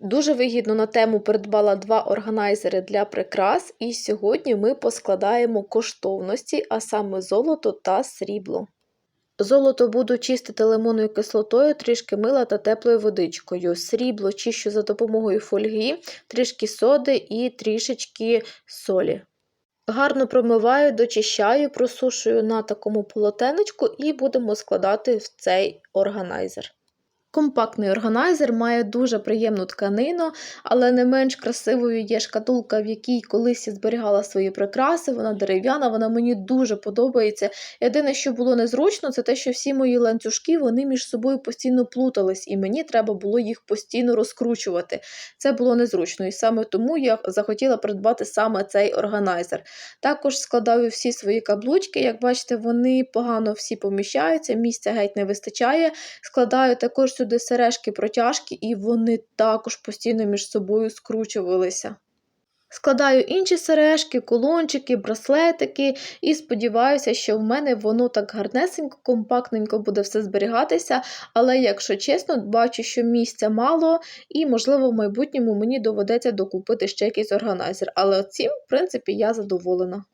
Дуже вигідно на тему придбала два органайзери для прикрас, і сьогодні ми поскладаємо коштовності, а саме золото та срібло. Золото буду чистити лимонною кислотою, трішки мила та теплою водичкою. Срібло чищу за допомогою фольги, трішки соди і трішечки солі. Гарно промиваю, дочищаю, просушую на такому полотенечку і будемо складати в цей органайзер. Компактний органайзер має дуже приємну тканину, але не менш красивою є шкатулка, в якій колись я зберігала свої прикраси. Вона дерев'яна, вона мені дуже подобається. Єдине, що було незручно, це те, що всі мої ланцюжки вони між собою постійно плутались, і мені треба було їх постійно розкручувати. Це було незручно, і саме тому я захотіла придбати саме цей органайзер. Також складаю всі свої каблучки. Як бачите, вони погано всі поміщаються, місця геть не вистачає. Складаю також сюди сережки протяжки, і вони також постійно між собою скручувалися. Складаю інші сережки, колончики, браслетики і сподіваюся, що в мене воно так гарнесенько, компактненько буде все зберігатися. Але, якщо чесно, бачу, що місця мало, і, можливо, в майбутньому мені доведеться докупити ще якийсь органайзер. Але цим, в принципі, я задоволена.